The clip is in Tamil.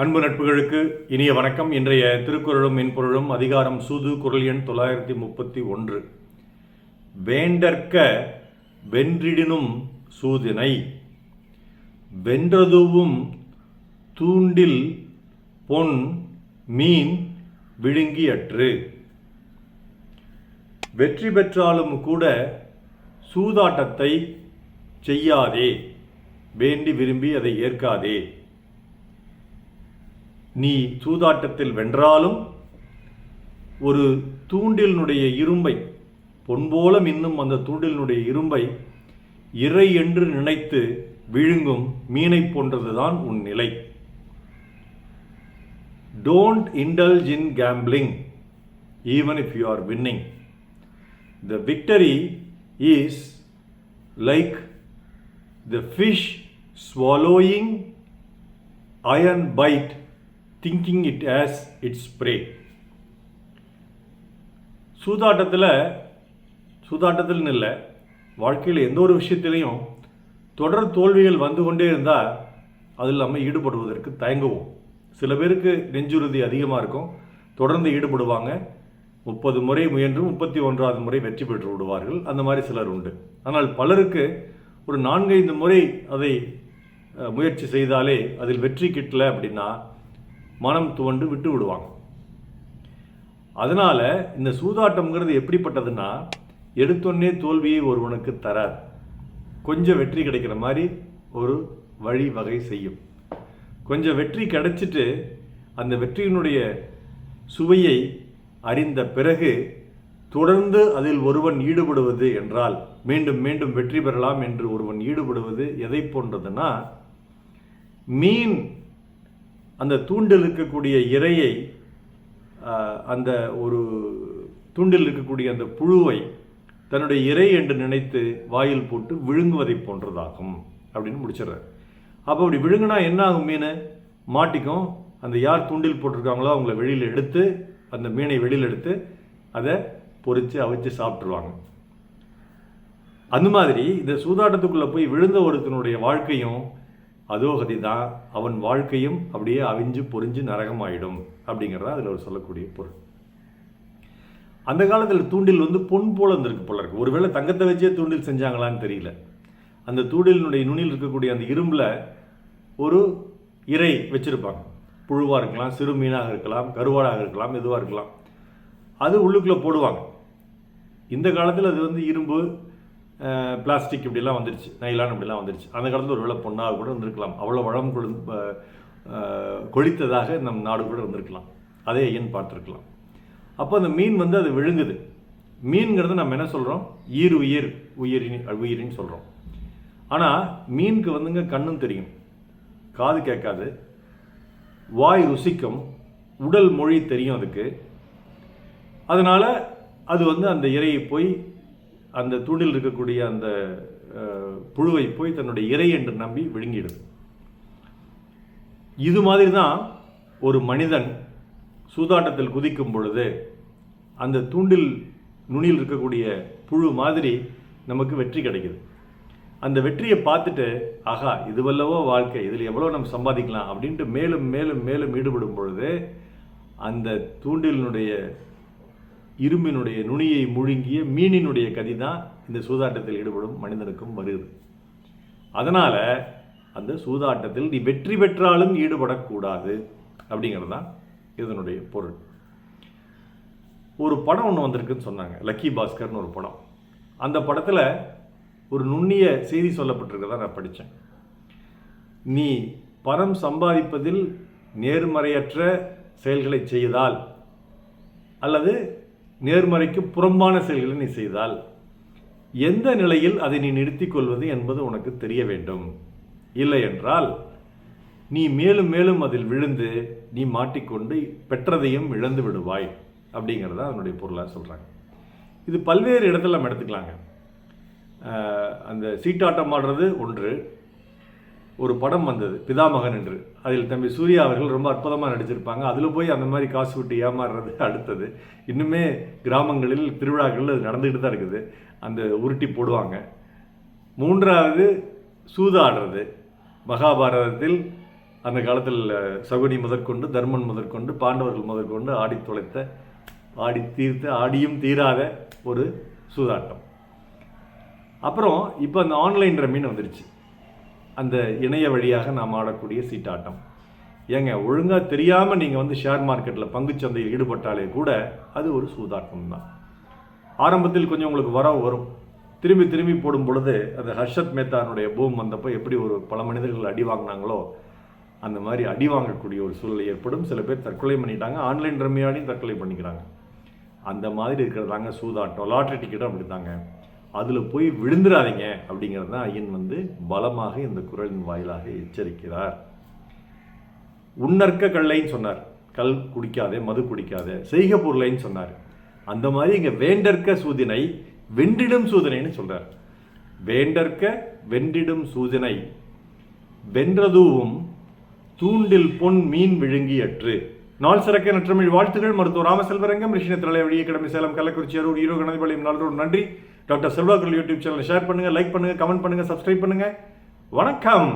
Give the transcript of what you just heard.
அன்பு நட்புகளுக்கு இனிய வணக்கம். இன்றைய திருக்குறளும் மென்பொருளும் அதிகாரம் சூது குரல் எண் தொள்ளாயிரத்தி முப்பத்தி ஒன்று. வேண்டற்க வென்றிடினும் சூதினை. வென்றதுவும் தூண்டில் பொன் மீன் விழுங்கியற்று. வெற்றி பெற்றாலும் கூட சூதாட்டத்தை செய்யாதே. வேண்டி விரும்பி அதை ஏற்காதே. நீ சூதாட்டத்தில் வென்றாலும் ஒரு தூண்டிலினுடைய இரும்பை பொன்போல மின்னும் அந்த தூண்டிலினுடைய இரும்பை இறை என்று நினைத்து விழுங்கும் மீனைப் போன்றதுதான் உன் நிலை. Don't indulge in gambling even if you are winning the victory is like the fish swallowing iron bait thinking it as its prey சூதாட்டத்தில் சூதாட்டத்தில்னு இல்லை வாழ்க்கையில் எந்த ஒரு விஷயத்திலையும் தொடர் தோல்விகள் வந்து கொண்டே இருந்தால் அது இல்லாமல் ஈடுபடுவதற்கு தயங்குவோம். சில பேருக்கு நெஞ்சுறுதி அதிகமாக இருக்கும். தொடர்ந்து ஈடுபடுவாங்க. முப்பது முறை முயன்று முப்பத்தி ஒன்றாவது முறை வெற்றி பெற்று விடுவார்கள். அந்த மாதிரி சிலர் உண்டு. ஆனால் பலருக்கு ஒரு நான்கைந்து முறை அதை முயற்சி செய்தாலே அதில் வெற்றி கிட்டல அப்படின்னா மனம் துவண்டு விட்டு விடுவாங்க. அதனால் இந்த சூதாட்டம்ங்கிறது எப்படிப்பட்டதுன்னா எடுத்தோடனே தோல்வியை ஒருவனுக்கு தராது. கொஞ்சம் வெற்றி கிடைக்கிற மாதிரி ஒரு வழி வகை செய்யும். கொஞ்சம் வெற்றி கிடைச்சிட்டு அந்த வெற்றியினுடைய சுவையை அறிந்த பிறகு தொடர்ந்து அதில் ஒருவன் ஈடுபடுவது என்றால் மீண்டும் மீண்டும் வெற்றி பெறலாம் என்று ஒருவன் ஈடுபடுவது எதை போன்றதுன்னா மீன் அந்த தூண்டில் இருக்கக்கூடிய இரையை அந்த ஒரு தூண்டில் இருக்கக்கூடிய அந்த புழுவை தன்னுடைய இறை என்று நினைத்து வாயில் போட்டு விழுங்குவதை போன்றதாகும் அப்படின்னு முடிச்சிடுறார். அப்போ அப்படி விழுங்கினா என்ன ஆகும் மீன்? மாட்டிக்கும். அந்த யார் தூண்டில் போட்டிருக்காங்களோ அவங்கள வெளியில் எடுத்து அந்த மீனை வெளியில் எடுத்து அதை பொறித்து அவிச்சு சாப்பிட்ருவாங்க அந்த மாதிரி இந்த சூதாட்டத்துக்குள்ளே போய் விழுந்த ஒருத்தனுடைய வாழ்க்கையும் அதோ கதி தான் அவன் வாழ்க்கையும் அப்படியே அவிஞ்சு பொரிஞ்சு நரகமாயிடும் அப்படிங்கிறதா அதில் ஒரு சொல்லக்கூடிய பொருள். அந்த காலத்தில் தூண்டில் வந்து பொன் போல இருந்திருக்கு போல இருக்குது ஒருவேளை தங்கத்தை வச்சே தூண்டில் செஞ்சாங்களான்னு தெரியல. அந்த தூண்டிலினுடைய நுனியில் இருக்கக்கூடிய அந்த இரும்பில் ஒரு இறை வச்சுருப்பாங்க. புழுவாக இருக்கலாம் சிறு மீனாக இருக்கலாம் கருவாடாக இருக்கலாம் எதுவாக இருக்கலாம். அது உள்ளுக்குள்ளே போடுவாங்க. இந்த காலத்தில் அது வந்து இரும்பு பிளாஸ்டிக் இப்படிலாம் வந்துருச்சு நைலான் இப்படிலாம் வந்துருச்சு அந்த காலத்தில் ஒரு வேளை பொண்ணாக கூட இருந்திருக்கலாம். அவ்வளோ வளம் கொடு கொழித்ததாக நம் நாடு கூட இருந்திருக்கலாம். அதே ஐயன் பார்த்துருக்கலாம். அப்போ அந்த மீன் வந்து அது விழுங்குது. மீன்கிறது நம்ம என்ன சொல்கிறோம் ஈர் உயிர் உயிரின் உயிரின்னு சொல்கிறோம் ஆனால் மீனுக்கு வந்துங்க கண்ணும் தெரியும். காது கேட்காது. வாய் ருசிக்கும். உடல் மொழி தெரியும் அதுக்கு. அதனால் அது வந்து அந்த இரையை போய் அந்த தூண்டில் இருக்கக்கூடிய அந்த புழுவை போய் தன்னுடைய இறை என்று நம்பி விழுங்கிடும் இது மாதிரி தான் ஒரு மனிதன் சூதாட்டத்தில் குதிக்கும் பொழுது அந்த தூண்டில் நுனியில் இருக்கக்கூடிய புழு மாதிரி நமக்கு வெற்றி கிடைக்குது. அந்த வெற்றியை பார்த்துட்டு ஆகா இதுவல்லவோ வாழ்க்கை இதில் எவ்வளோ நம்ம சம்பாதிக்கலாம்? அப்படின்ட்டு மேலும் மேலும் மேலும் ஈடுபடும் பொழுது அந்த தூண்டிலினுடைய இரும்பினுடைய நுனியை முழுங்கிய மீனினுடைய கதி தான் இந்த சூதாட்டத்தில் ஈடுபடும் மனிதனுக்கும் வருது அதனால் அந்த சூதாட்டத்தில் நீ வெற்றி பெற்றாலும் ஈடுபடக்கூடாது அப்படிங்கிறது தான் இதனுடைய பொருள். ஒரு படம் ஒன்று வந்திருக்குன்னு சொன்னாங்க லக்கி பாஸ்கர்னு ஒரு படம். அந்த படத்தில் ஒரு நுண்ணிய செய்தி சொல்லப்பட்டிருக்கதான் நான் படித்தேன் நீ பணம் சம்பாதிப்பதில் நேர்மறையற்ற செயல்களை செய்தால் அல்லது நேர்மறைக்கு புறம்பான செயல்களை நீ செய்தால் எந்த நிலையில் அதை நீ நிறுத்திக் கொள்வது என்பது உனக்கு தெரிய வேண்டும். இல்லை என்றால் நீ மேலும் மேலும் அதில் விழுந்து நீ மாட்டிக்கொண்டு பெற்றதையும் இழந்து விடுவாய். அப்படிங்கிறத அதனுடைய பொருளாக சொல்கிறாங்க இது பல்வேறு இடத்துல நம்ம எடுத்துக்கலாங்க. அந்த சீட்டாட்டம் ஆடுறது ஒன்று. ஒரு படம் வந்தது பிதாமகன் என்று. அதில் தம்பி சூர்யா அவர்கள் ரொம்ப அற்புதமாக நடிச்சிருப்பாங்க. அதில் போய் அந்த மாதிரி காசு விட்டு ஏமாறுறது அடுத்தது. இன்னுமே கிராமங்களில் திருவிழாக்களில் அது நடந்துக்கிட்டு தான் இருக்குது. அந்த உருட்டி போடுவாங்க. மூன்றாவது சூதாடுறது. மகாபாரதத்தில் அந்த காலத்தில் சகுனி முதற்கொண்டு தர்மன் முதற்கொண்டு பாண்டவர்கள் முதற்கொண்டு ஆடி தொலைத்த ஆடி தீர்த்த ஆடியும் தீராத ஒரு சூதாட்டம். அப்புறம் இப்போ அந்த ஆன்லைன் ரம்மின்னு வந்துருச்சு. அந்த இணைய வழியாக நாம் ஆடக்கூடிய சீட்டாட்டம். ஏங்க ஒழுங்காக தெரியாமல் நீங்கள் வந்து ஷேர் மார்க்கெட்டில் பங்குச்சந்தையில் ஈடுபட்டாலே கூட அது ஒரு சூதாட்டம் தான். ஆரம்பத்தில் கொஞ்சம் உங்களுக்கு வரவு வரும். திரும்பி திரும்பி போடும் பொழுது அந்த ஹர்ஷத் மேத்தானுடைய பூம் வந்தப்போ எப்படி ஒரு பல மனிதர்கள் அடி வாங்கினாங்களோ அந்த மாதிரி அடி வாங்கக்கூடிய ஒரு சூழ்நிலை ஏற்படும். சில பேர் தற்கொலை பண்ணிட்டாங்க. ஆன்லைன் ரம்மியாலையும் தற்கொலை பண்ணிக்கிறாங்க. அந்த மாதிரி இருக்கிறதாங்க சூதாட்டம். லாட்ரி டிக்கெட்டும் அப்படி தாங்க அதில் போய் விழுந்துடாதீங்க அப்படிங்கிறது தான் ஐயன் வந்து பலமாக இந்த குரலின் வாயிலாக எச்சரிக்கிறார். உன்னற்க கல்லைன்னு சொன்னார். கல் குடிக்காதே மது குடிக்காதே செய்க பொருளைன்னு சொன்னார். அந்த மாதிரி இங்கே வேண்டற்க சூதினை வென்றிடும் சூதனைன்னு சொல்கிறார் வேண்டற்க வென்றிடும் சூதினை. வென்றதூவும் தூண்டில் பொன் மீன் விழுங்கியற்று. நாள் சிறக்க நற்றமிழ் வாழ்த்துகள். மருத்துவர் ராமசெல்வரங்கம் ரிஷினத்திரலை வழியே கடமை சேலம் கள்ளக்குறிச்சி அரூர் ஈரோ கணதிபாளையம் நாளோடு நன்றி. டாக்டர் செல்வாக்குள் யூடியூப் சேனலை ஷேர் பண்ணுங்கள் லைக் பண்ணுங்கள் கமெண்ட் பண்ணுங்கள் சப்ஸ்கிரைப் பண்ணுங்கள் வணக்கம்.